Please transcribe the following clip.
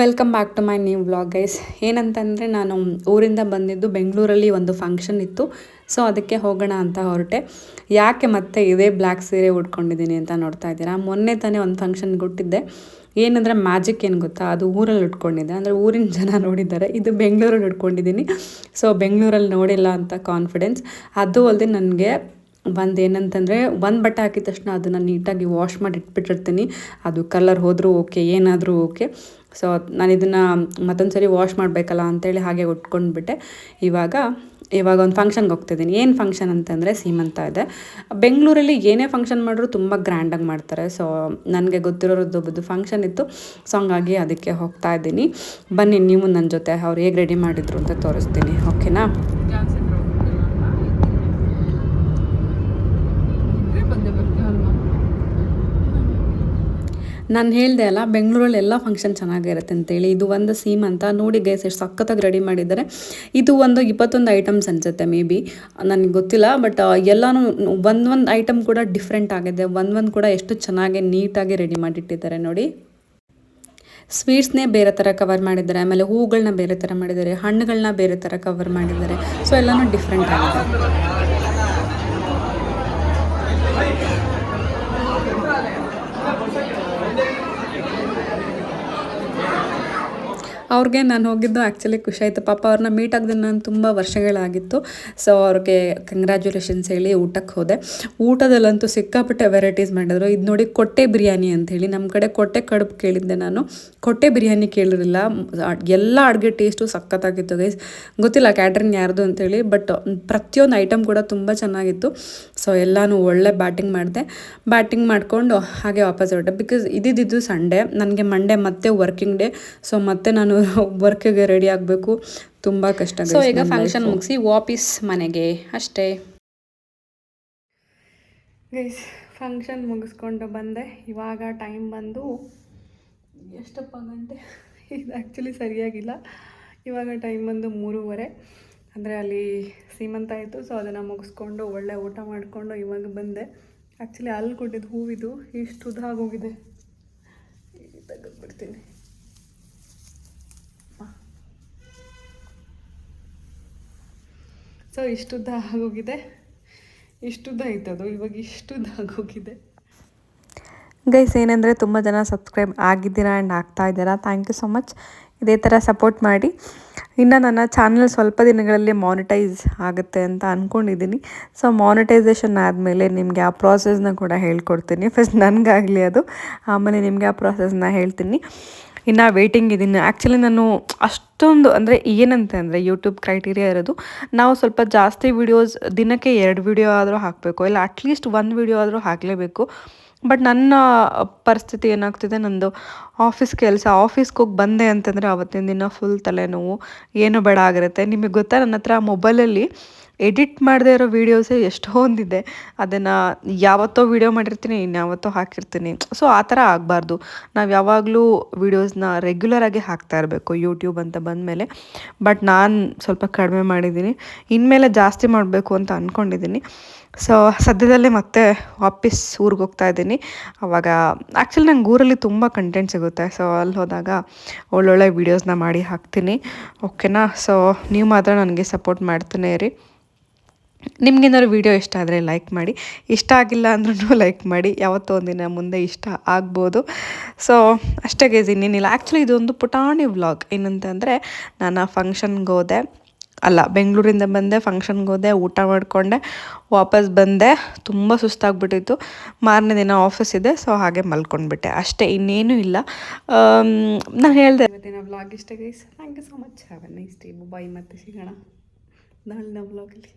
Welcome back to my new vlog guys ಏನಂತಂದರೆ ನಾನು ಊರಿಂದ ಬಂದಿದ್ದು ಬೆಂಗಳೂರಲ್ಲಿ ಒಂದು ಫಂಕ್ಷನ್ ಇತ್ತು. ಸೊ ಅದಕ್ಕೆ ಹೋಗೋಣ ಅಂತ ಹೊರಟೆ. ಯಾಕೆ ಮತ್ತೆ ಇದೇ ಬ್ಲ್ಯಾಕ್ ಸೀರೆ ಉಟ್ಕೊಂಡಿದ್ದೀನಿ ಅಂತ ನೋಡ್ತಾ ಇದ್ದೀರಾ? ಮೊನ್ನೆ ತಾನೇ ಒಂದು ಫಂಕ್ಷನ್ಗೆ ಹುಟ್ಟಿದ್ದೆ ಏನಂದರೆ ಮ್ಯಾಜಿಕ್ ಏನು ಗೊತ್ತಾ? ಅದು ಊರಲ್ಲಿ ಉಟ್ಕೊಂಡಿದ್ದೆ. ಅಂದರೆ ಊರಿನ ಜನ ನೋಡಿದ್ದಾರೆ. ಇದು ಬೆಂಗಳೂರಲ್ಲಿ ಉಟ್ಕೊಂಡಿದ್ದೀನಿ. ಸೊ ಬೆಂಗಳೂರಲ್ಲಿ ನೋಡಿಲ್ಲ ಅಂತ ಕಾನ್ಫಿಡೆನ್ಸ್ ಅದು ಅಲ್ಲದೆ ನನಗೆ ಒಂದು ಏನಂತಂದರೆ ಒಂದು ಬಟ್ಟೆ ಹಾಕಿದ ತಕ್ಷಣ ಅದನ್ನು ನೀಟಾಗಿ ವಾಶ್ ಮಾಡಿ ಇಟ್ಬಿಟ್ಟಿರ್ತೀನಿ. ಅದು ಕಲರ್ ಹೋದರೂ ಓಕೆ ಏನಾದರೂ ಓಕೆ ಸೊ ನಾನು ಇದನ್ನು ಮತ್ತೊಂದು ಸರಿ ವಾಶ್ ಮಾಡಬೇಕಲ್ಲ ಅಂತೇಳಿ ಹಾಗೆ ಉಟ್ಕೊಂಡ್ಬಿಟ್ಟೆ. ಇವಾಗ ಇವಾಗ ಒಂದು ಫಂಕ್ಷನ್ಗೆ ಹೋಗ್ತಿದ್ದೀನಿ. ಏನು ಫಂಕ್ಷನ್ ಅಂತಂದರೆ ಸೀಮಂತ ಇದೆ. ಬೆಂಗಳೂರಲ್ಲಿ ಏನೇ ಫಂಕ್ಷನ್ ಮಾಡಿದ್ರು ತುಂಬ ಗ್ರ್ಯಾಂಡಾಗಿ ಮಾಡ್ತಾರೆ. ಸೊ ನನಗೆ ಗೊತ್ತಿರೋರದ್ದು ಫಂಕ್ಷನ್ ಇತ್ತು. ಸೊ ಹಂಗಾಗಿ ಅದಕ್ಕೆ ಹೋಗ್ತಾ ಇದ್ದೀನಿ. ಬನ್ನಿ, ನೀವು ನನ್ನ ಜೊತೆ ಅವ್ರು ಹೇಗೆ ರೆಡಿ ಮಾಡಿದ್ರು ಅಂತ ತೋರಿಸ್ತೀನಿ. ಓಕೆನಾ ನಾನು ಹೇಳಿದೆ ಅಲ್ಲ ಬೆಂಗಳೂರಲ್ಲಿ ಎಲ್ಲ ಫಂಕ್ಷನ್ ಚೆನ್ನಾಗಿರುತ್ತೆ ಅಂತೇಳಿ. ಇದು ಒಂದು ಸೀಮ್ ಅಂತ ನೋಡಿ ಗೈಸ್ ಎಷ್ಟು ಸಖತ್ತಾಗಿ ರೆಡಿ ಮಾಡಿದ್ದಾರೆ. ಇದು ಒಂದು ಇಪ್ಪತ್ತೊಂದು ಐಟಮ್ಸ್ ಅನಿಸುತ್ತೆ ಮೇ ಬಿ ನನಗೆ ಗೊತ್ತಿಲ್ಲ ಬಟ್ ಎಲ್ಲನೂ ಒಂದು ಒಂದು ಐಟಮ್ ಕೂಡ ಡಿಫ್ರೆಂಟ್ ಆಗಿದೆ. ಒಂದು ಒಂದು ಕೂಡ ಎಷ್ಟು ಚೆನ್ನಾಗಿ ನೀಟಾಗಿ ರೆಡಿ ಮಾಡಿಟ್ಟಿದ್ದಾರೆ ನೋಡಿ. ಸ್ವೀಟ್ಸ್ನೇ ಬೇರೆ ಥರ ಕವರ್ ಮಾಡಿದ್ದಾರೆ. ಆಮೇಲೆ ಹೂಗಳನ್ನ ಬೇರೆ ಥರ ಮಾಡಿದ್ದಾರೆ. ಹಣ್ಣುಗಳನ್ನ ಬೇರೆ ಥರ ಕವರ್ ಮಾಡಿದ್ದಾರೆ. ಸೊ ಎಲ್ಲನೂ ಡಿಫ್ರೆಂಟ್ ಆಗಿದೆ. ಅವ್ರಿಗೆ ನಾನು ಹೋಗಿದ್ದು ಆ್ಯಕ್ಚುಲಿ ಖುಷಿ ಆಯಿತು ಪಾಪ ಅವ್ರನ್ನ ಮೀಟ್ ಆಗಿದ್ದು ನಾನು ತುಂಬ ವರ್ಷಗಳಾಗಿತ್ತು. ಸೊ ಅವ್ರಿಗೆ ಕಂಗ್ರ್ಯಾಚುಲೇಷನ್ಸ್ ಹೇಳಿ ಊಟಕ್ಕೆ ಹೋದೆ. ಊಟದಲ್ಲಂತೂ ಸಿಕ್ಕಾಪಟ್ಟೆ ವೆರೈಟೀಸ್ ಮಾಡಿದ್ರು. ಇದು ನೋಡಿ ಕೊಟ್ಟೆ ಬಿರಿಯಾನಿ ಅಂಥೇಳಿ. ನಮ್ಮ ಕಡೆ ಕೊಟ್ಟೆ ಕಡುಬು ಕೇಳಿದ್ದೆ ನಾನು. ಕೊಟ್ಟೆ ಬಿರಿಯಾನಿ ಕೇಳಿರಲಿಲ್ಲ. ಎಲ್ಲ ಅಡುಗೆ ಟೇಸ್ಟು ಸಖತ್ತಾಗಿತ್ತು ಗೈಸ್ ಗೊತ್ತಿಲ್ಲ ಕ್ಯಾಟ್ರಿಂಗ್ ಯಾರ್ದು ಅಂತೇಳಿ ಬಟ್ ಪ್ರತಿಯೊಂದು ಐಟಮ್ ಕೂಡ ತುಂಬ ಚೆನ್ನಾಗಿತ್ತು. ಸೊ ಎಲ್ಲನೂ ಒಳ್ಳೆ ಬ್ಯಾಟಿಂಗ್ ಮಾಡಿದೆ. ಬ್ಯಾಟಿಂಗ್ ಮಾಡಿಕೊಂಡು ಹಾಗೆ ವಾಪಸ್ ಹೊರಟೆ. ಬಿಕಾಸ್ ಇದಿದ್ದು ಸಂಡೇ ನನಗೆ ಮಂಡೇ ಮತ್ತೆ ವರ್ಕಿಂಗ್ ಡೇ ಸೊ ಮತ್ತೆ ನಾನು ವರ್ಕಿಗೆ ರೆಡಿ ಆಗಬೇಕು. ತುಂಬ ಕಷ್ಟ ಸೊ ಈಗ ಫಂಕ್ಷನ್ ಮುಗಿಸಿ ವಾಪೀಸ್ ಮನೆಗೆ. ಅಷ್ಟೇ. ಗೈಸ್ ಫಂಕ್ಷನ್ ಮುಗಿಸ್ಕೊಂಡು ಬಂದೆ. ಇವಾಗ ಟೈಮ್ ಬಂದು ಎಷ್ಟಪ್ಪ ಗಂಟೆ? ಇದು ಆ್ಯಕ್ಚುಲಿ ಸರಿಯಾಗಿಲ್ಲ. ಇವಾಗ ಟೈಮ್ ಬಂದು ಮೂರುವರೆ. ಅಂದರೆ ಅಲ್ಲಿ ಸೀಮಂತ ಆಯಿತು ಸೊ ಅದನ್ನು ಮುಗಿಸ್ಕೊಂಡು ಒಳ್ಳೆ ಊಟ ಮಾಡಿಕೊಂಡು ಇವಾಗ ಬಂದೆ. ಆ್ಯಕ್ಚುಲಿ ಅಲ್ಲಿ ಕೊಟ್ಟಿದ್ದು ಹೂವಿದು. ಇಷ್ಟು ಉದಾಗೋಗಿದೆ ತೆಗೆದ್ಬಿಡ್ತೀನಿ ಸೊ ಇಷ್ಟುದ್ದ ಆಗೋಗಿದೆ. ಇಷ್ಟುದ್ದ ಅದು. ಇವಾಗ ಇಷ್ಟುದ್ದ ಆಗೋಗಿದೆ. ಗೈಸ್ ಏನಂದರೆ ತುಂಬ ಜನ ಸಬ್ಸ್ಕ್ರೈಬ್ ಆಗಿದ್ದೀರಾ ಆ್ಯಂಡ್ ಆಗ್ತಾ ಇದ್ದೀರಾ? ಥ್ಯಾಂಕ್ ಯು ಸೊ ಮಚ್ ಇದೇ ಥರ ಸಪೋರ್ಟ್ ಮಾಡಿ. ಇನ್ನು ನನ್ನ ಚಾನಲ್ ಸ್ವಲ್ಪ ದಿನಗಳಲ್ಲಿ ಮಾನಿಟೈಸ್ ಆಗುತ್ತೆ ಅಂತ ಅಂದ್ಕೊಂಡಿದ್ದೀನಿ ಸೊ ಮಾನಿಟೈಸೇಷನ್ ಆದಮೇಲೆ ನಿಮಗೆ ಆ ಪ್ರಾಸೆಸ್ನ ಕೂಡ ಹೇಳ್ಕೊಡ್ತೀನಿ. ಫಸ್ಟ್ ನನಗಾಗಲಿ ಅದು. ಆಮೇಲೆ ನಿಮಗೆ ಆ ಪ್ರಾಸೆಸ್ನ ಹೇಳ್ತೀನಿ. ಇನ್ನು ವೇಟಿಂಗ್ ಇದ್ದೀನಿ ಆ್ಯಕ್ಚುಲಿ ನಾನು ಅಷ್ಟೊಂದು ಅಂದರೆ ಏನಂತೆ ಅಂದರೆ ಯೂಟ್ಯೂಬ್ ಕ್ರೈಟೀರಿಯಾ ಇರೋದು, ನಾವು ಸ್ವಲ್ಪ ಜಾಸ್ತಿ ವೀಡಿಯೋಸ್ ದಿನಕ್ಕೆ ಎರಡು ವೀಡಿಯೋ ಆದರೂ ಹಾಕಬೇಕು, ಇಲ್ಲ ಅಟ್ಲೀಸ್ಟ್ ಒಂದು ವೀಡಿಯೋ ಆದರೂ ಹಾಕಲೇಬೇಕು. ಬಟ್ ನನ್ನ ಪರಿಸ್ಥಿತಿ ಏನಾಗ್ತಿದೆ, ನಂದು ಆಫೀಸ್ ಕೆಲಸ ಆಫೀಸ್ಗೆ ಹೋಗಿ ಬಂದೆ ಅಂತಂದರೆ ಆವತ್ತಿನ ದಿನ ಫುಲ್ ತಲೆನೋವು, ಏನು ಬೇಡ ಆಗಿರುತ್ತೆ. ನಿಮಗೆ ಗೊತ್ತಾ ನನ್ನ ಹತ್ರ ಮೊಬೈಲಲ್ಲಿ ಎಡಿಟ್ ಮಾಡದೇ ಇರೋ ವೀಡಿಯೋಸೇ ಎಷ್ಟೊಂದಿದೆ ಅದನ್ನು ಯಾವತ್ತೋ ವೀಡಿಯೋ ಮಾಡಿರ್ತೀನಿ ಇನ್ಯಾವತ್ತೋ ಹಾಕಿರ್ತೀನಿ. ಸೊ ಆ ಥರ ಆಗಬಾರ್ದು. ನಾವು ಯಾವಾಗಲೂ ವೀಡಿಯೋಸ್ನ ರೆಗ್ಯುಲರಾಗಿ ಹಾಕ್ತಾ ಇರಬೇಕು ಯೂಟ್ಯೂಬ್ ಅಂತ ಬಂದಮೇಲೆ. ಬಟ್ ನಾನು ಸ್ವಲ್ಪ ಕಡಿಮೆ ಮಾಡಿದ್ದೀನಿ. ಇನ್ಮೇಲೆ ಜಾಸ್ತಿ ಮಾಡಬೇಕು ಅಂತ ಅಂದ್ಕೊಂಡಿದ್ದೀನಿ ಸೊ ಸದ್ಯದಲ್ಲೇ ಮತ್ತೆ ವಾಪಸ್ ಊರಿಗೆ ಹೋಗ್ತಾ ಇದ್ದೀನಿ. ಅವಾಗ ಆ್ಯಕ್ಚುಲಿ ನಂಗೆ ಊರಲ್ಲಿ ತುಂಬ ಕಂಟೆಂಟ್ ಸಿಗುತ್ತೆ. ಸೊ ಅಲ್ಲಿ ಹೋದಾಗ ಒಳ್ಳೊಳ್ಳೆ ವೀಡಿಯೋಸ್ನ ಮಾಡಿ ಹಾಕ್ತೀನಿ. ಓಕೆನಾ ಸೊ ನೀವು ಮಾತ್ರ ನನಗೆ ಸಪೋರ್ಟ್ ಮಾಡ್ತಾನೆ ಇರಿ. ನಿಮ್ಗೇನಾದ್ರು ವೀಡಿಯೋ ಇಷ್ಟ ಆದರೆ ಲೈಕ್ ಮಾಡಿ. ಇಷ್ಟ ಆಗಿಲ್ಲ ಅಂದ್ರೂ ಲೈಕ್ ಮಾಡಿ. ಯಾವತ್ತೋ ಒಂದಿನ ಮುಂದೆ ಇಷ್ಟ ಆಗ್ಬೋದು. ಸೊ ಅಷ್ಟೇ ಗೇಜ್ ಇನ್ನೇನಿಲ್ಲ. ಆ್ಯಕ್ಚುಲಿ ಇದೊಂದು ಪುಟಾಣಿ ವ್ಲಾಗ್ ಏನಂತಂದರೆ, ನಾನು ಆ ಫಂಕ್ಷನ್ಗೆ ಹೋದೆ. ಅಲ್ಲ, ಬೆಂಗಳೂರಿಂದ ಬಂದೆ ಫಂಕ್ಷನ್ಗೆ ಹೋದೆ, ಊಟ ಮಾಡಿಕೊಂಡೆ, ವಾಪಸ್ ಬಂದೆ. ತುಂಬ ಸುಸ್ತಾಗ್ಬಿಟ್ಟಿತ್ತು. ಮಾರನೇ ದಿನ ಆಫೀಸ್ ಇದೆ ಸೊ ಹಾಗೆ ಮಲ್ಕೊಂಡ್ಬಿಟ್ಟೆ. ಅಷ್ಟೇ, ಇನ್ನೇನೂ ಇಲ್ಲ. ನಾನು ಹೇಳಿದೆ ಇವತ್ತಿನ ವ್ಲಾಗ್ ಇಷ್ಟ guys thank you so much have a nice day bye ಮತ್ತೆ ಸಿಗೋಣ. ನಾಳಿನ ವ್ಲಾಗಲ್ಲಿ